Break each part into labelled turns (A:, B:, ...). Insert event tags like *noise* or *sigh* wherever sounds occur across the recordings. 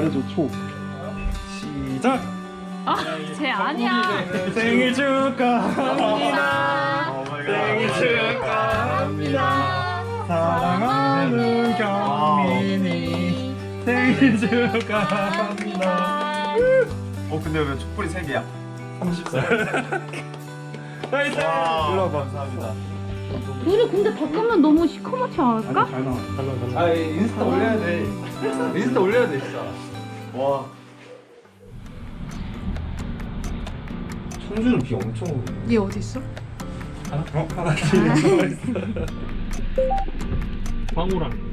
A: 잘해줘 초. 시작!
B: 쟤 아니야.
A: 생일 축하합니다. 생일 축하합니다. 사랑하는 경민이 생일 축하합니다.
C: 어 근데 왜 촛불이 3개야?
A: 30살. 나이스
C: 일로 감사합니다.
B: 둘이 근데 바꾸면 너무 시커멓지 않을까?
A: 잘 나와. 잘 나와 잘 나와.
C: 아 인스타 올려야 돼. 인스타 올려야 돼 진짜 와. 청주는 비 엄청 오네.
B: 얘 어디 있어?
A: 하나 어? 하나 *laughs* 광우랑.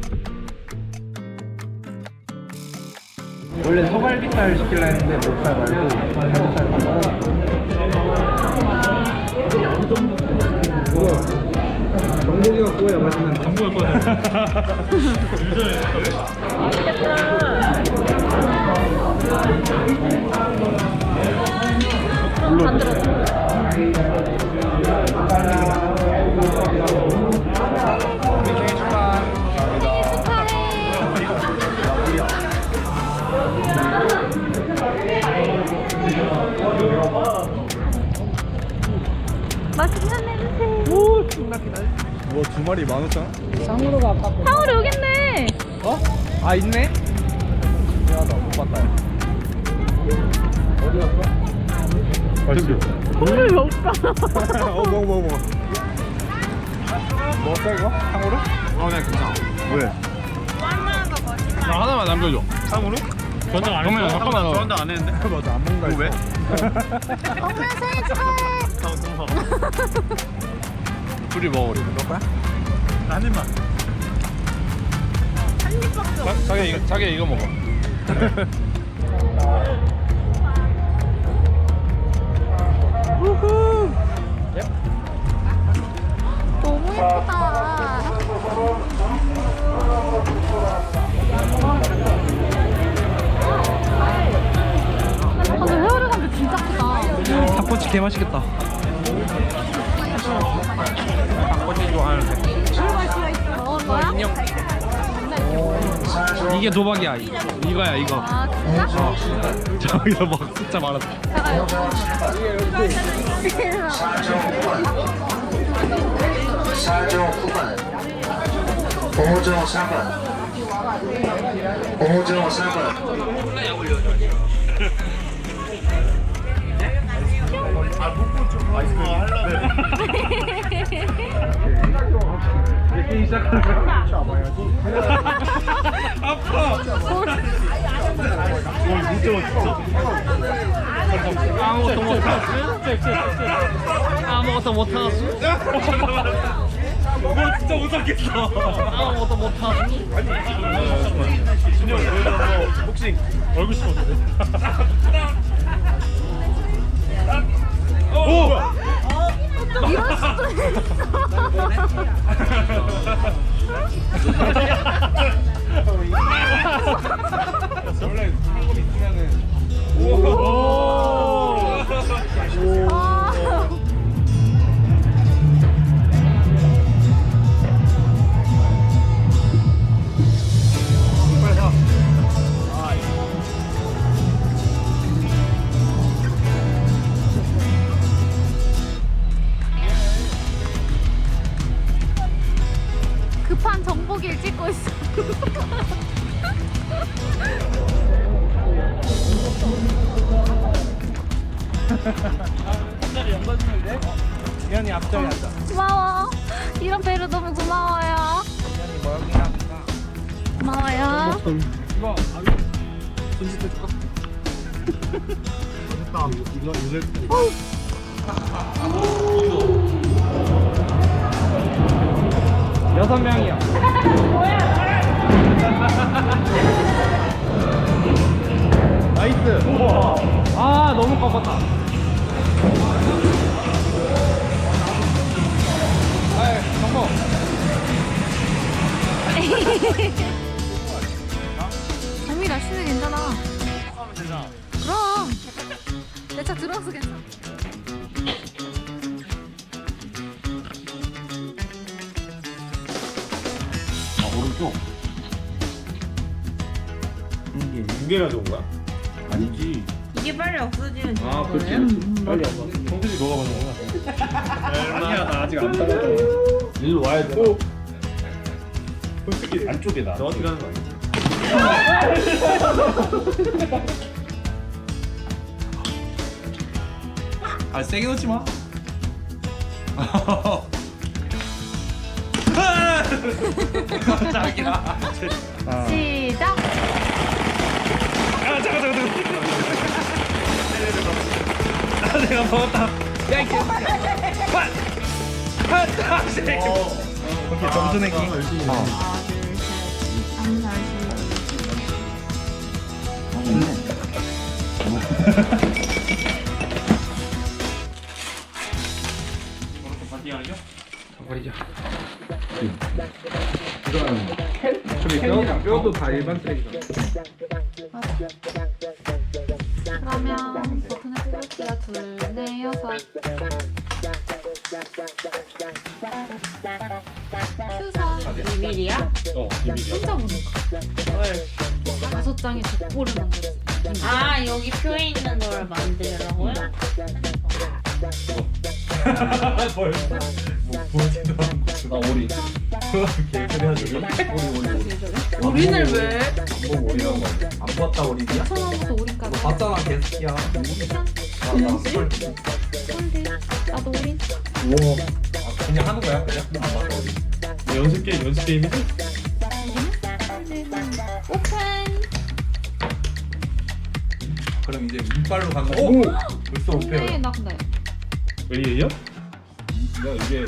A: 원래 소갈비살 시키려 했는데 목살 말고 갈비살 말고. 정국이가 구워야 맛있는 정국이가 구워야
B: 맛있는 *laughs*
A: 뭐두 마리 만 오천 원?
B: 향으로 오겠네.
A: 어? 아 있네? 미안하다 못 봤다 어디 갔어? 맛있어
B: 콩을 먹까?
A: 어 먹어 먹어 먹어 먹었어 이거? 탕후루?
C: 어 그냥 괜찮아
A: 왜?
C: 나 하나만 남겨줘
A: 탕후루?
C: 전장 안 했어 잠깐만 전장 안 했는데 *laughs*
A: 맞아 안 먹는다
C: 왜? *laughs*
B: 엄마 생일 축하해. *laughs*
C: 둘이 먹어 우리 그럴 거야?
A: 한 입만
C: 자기 이거 자기 이거 먹어 *laughs*
B: 너무 예쁘다. 아, 근데 회오리감도 진짜 크다.
A: 닭꼬치 개 맛있겠다
B: 인형.
A: 이게 도박이야. 이거야 이거.
B: 아 진짜? 어. *laughs*
A: 저기서 막 숫자 말았어.
D: 사조 9번 보조 4번 보조 4번 아, 묵고 좀 하려고. *laughs* *laughs* 本。
A: 게임 시작하는 거야 아파 못 잡아 진짜
C: 아무것도 못하겠어? *laughs* 아무것도 못하겠어?
A: 너 *laughs* 진짜 못 잡겠어
C: 아무것도 못하겠어?
A: 준영 너 복싱 얼굴 씹어 오! 원래 *laughs* *laughs* *laughs*
B: 급한 정보기를 찍고 있어.
A: 미연이 앞자리 앉아
B: 고마워. 이런 배려 너무 고마워요.
A: 합니까?
B: 고마워요.
A: 이거 손짓 해줄까? 됐다 이거 요새 여섯 명이요 나이스 아 너무 꺾었다 아이 성공
B: 장미 날씨는 괜찮아. 그럼. 내 차 들어와서 괜찮아.
C: 오른쪽
A: 이게
C: 두 개가 좋은 거야?
E: 아니지.
F: 이게 빨리 없어지면 좋은
C: 아, 그렇지.
F: 거예요?
C: 빨리 와봐. 성준이 너가 먼저 먹어. 아니야, 나 아직 안 따라줘. 일로 와야 돼. 솔직히 안쪽에다. 너 어디 가는 거 아니야?
A: 아 세게 넣지 마. *laughs* 짝이야. *laughs*
B: 시작.
C: 아, 잠깐, 잠깐, 잠깐. 아, 내가 먹었다. 야, 이 개새끼야. 빨! 한, 한, 세.
A: 오케이 점수 내기. 어.
B: 하나, 둘, 셋. 안 다시.
C: 파티하는겨?
A: 버리자. 저기 뼈 뼈도 다 일반 쓰레기잖아.
B: 그러면 버튼을 뽑을게요. 둘, 넷, 여섯. 큐선
F: 비밀이야?
C: 어, 비밀이야.
B: 혼자 보는 거. 다섯 장의 족보를 만들었어.
F: 아 여기 표에 있는 걸 만들라고요? *laughs*
C: 뭘? 뭐, 보지도 않고. 나 오리. *laughs* 개소리 하지. 오리, 오리, 오리.
B: 우리는 왜?
A: 뭐 오리라고 하지? 안 봤다 오리야?
B: 천원부터.
A: 너 봤잖아 개새끼야.
B: 홀드. 나도 우린.
A: 우와. 아, 그냥 하는 거야 그냥? 안 봤다 오리.
C: 연습 게임, 연습 게임이지?
B: 오픈.
A: 그럼 이제 이빨로 가는 거. 오! 벌써
B: 좋네.
A: 오페어.
B: 나 근데.
C: 왜이에요?
E: 내가 이게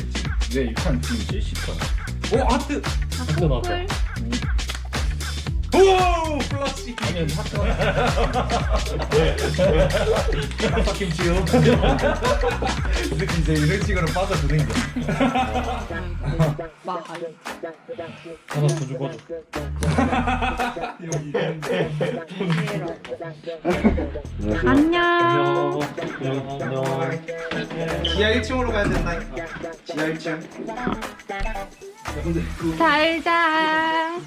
E: 내 입판 지금 70번.
A: 오 하트.
B: 나
C: 하트 나왔다.
B: 콩쿨.
A: 오 플러시.
E: 아니 하트.
A: 이 새끼 이제 이런 식으로 빠져드는 게.
B: 막.
C: 하나 더 주고.
A: 여기.
C: 안녕. 안녕. 안녕.
A: 지하 1층으로 가야 된다. 지하 1층.
B: 잘 자.